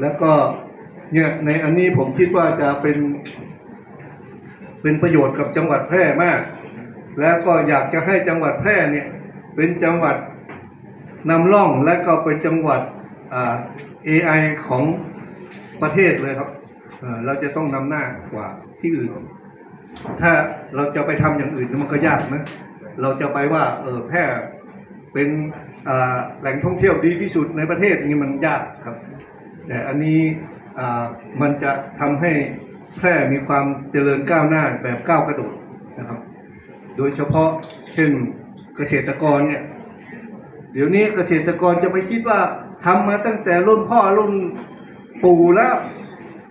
แล้วก็เนี่ยในอันนี้ผมคิดว่าจะเป็น เป็นประโยชน์กับจังหวัดแพร่มาก แล้วก็อยากจะให้จังหวัดแพร่เนี่ย เป็นจังหวัดนำร่องและก็เป็นจังหวัดอ่า AI ของประเทศเลยครับเราจะต้องนำหน้ากว่าที่อื่น ถ้าเราจะไปทำอย่างอื่นมันก็ยากนะ เราจะไปว่าเออแพร่เป็น แหล่งท่องเที่ยวดีที่สุดในประเทศนี่มันยากครับ แต่อันนี้มันจะทำให้แพร่มีความเจริญก้าวหน้าแบบก้าวกระโดดนะครับ โดยเฉพาะเช่นเกษตรกรเนี่ยเดี๋ยวนี้เกษตรกรจะไปคิดว่าทำมาตั้งแต่รุ่นพ่อรุ่นปู่แล้ว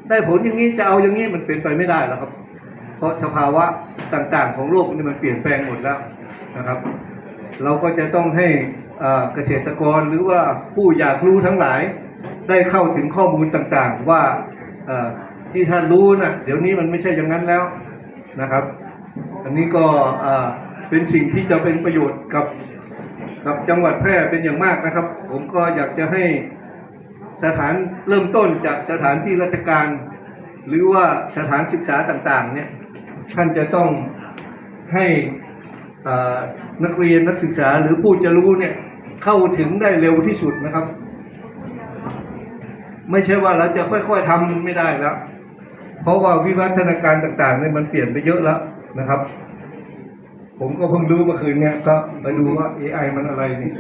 ได้ผลอย่างนี้จะเอาอย่างนี้มันเป็นไปไม่ได้แล้วครับ เพราะสภาวะต่างๆ ของโลกนี่มันเปลี่ยนแปลงหมดแล้วนะครับ เราก็จะต้องให้เกษตรกรหรือว่าผู้อยากรู้ทั้งหลาย ได้เข้าถึงข้อมูลต่างๆ ว่าที่ท่านรู้นะเดี๋ยวนี้มันไม่ใช่อย่างนั้นแล้วนะครับ อันนี้ก็เป็นสิ่งที่จะเป็นประโยชน์กับกับจังหวัดแพร่เป็นอย่างมากนะครับ ผมก็อยากจะให้สถานเริ่มต้นจากสถานที่ราชการ หรือว่าสถานศึกษาต่างๆเนี่ยท่านจะต้องให้ นักเรียนนักศึกษาหรือผู้จะรู้เนี่ยเข้าถึงได้เร็วที่สุดนะครับ ไม่ใช่ว่าเราจะค่อยๆทำไม่ได้แล้ว เพราะว่าวิวัฒนาการต่างๆเนี่ยมันเปลี่ยนไปเยอะแล้วนะครับ ผมก็เพิ่งรู้เมื่อคืนเนี่ยก็ไปดูว่า AI มันอะไรนี่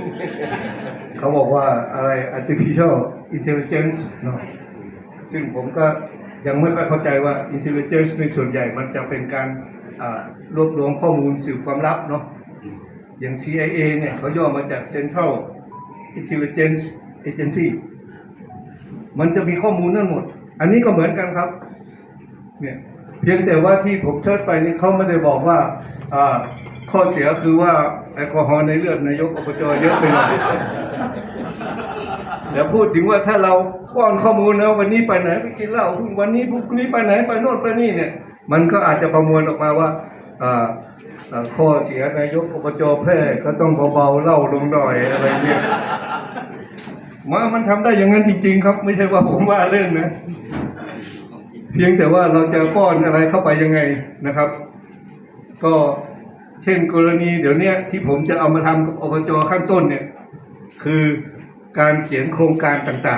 เขาบอกว่าอะไร artificial intelligence เนาะซึ่งผมก็ยังไม่ค่อยเข้าใจว่า intelligence ในส่วนใหญ่มันจะเป็นการ รวบรวมข้อมูลสืบความลับเนาะอย่าง CIA เนี่ยเขาย่อมาจาก Central Intelligence Agency มันจะมีข้อมูลนั่นหมด อันนี้ก็เหมือนกันครับ เนี่ยเพียงแต่ว่าที่ผมเชิญไปนี่เขาไม่ได้บอกว่าอ่าข้อเสียคือว่าแอลกอฮอล์ในเลือดนายกอบจเยอะไปหน่อยเดี๋ยวพูดถึงว่าถ้าเราป้อนข้อมูลนะวันนี้ไปไหนไปกินเหล้าวันนี้พรุ่งนี้ไปไหนไปโน่นไปนี่เนี่ย มันก็อาจจะประมวลออกมาว่าข้อเสียนายกอบจแพร่ก็ต้องเบาๆเล่าลงหน่อยอะไรเนี่ยมามันทำได้อย่างนั้นจริง ๆ ครับ ไม่ใช่ว่าผมว่าเล่นนะเพียงแต่ว่าเราจะป้อนอะไรเข้าไปยังไงนะครับ ก็เช่นกรณีเดี๋ยวเนี้ยที่ผมจะเอามาทำกับอบจขั้นต้นเนี่ย คือการเขียนโครงการต่างๆ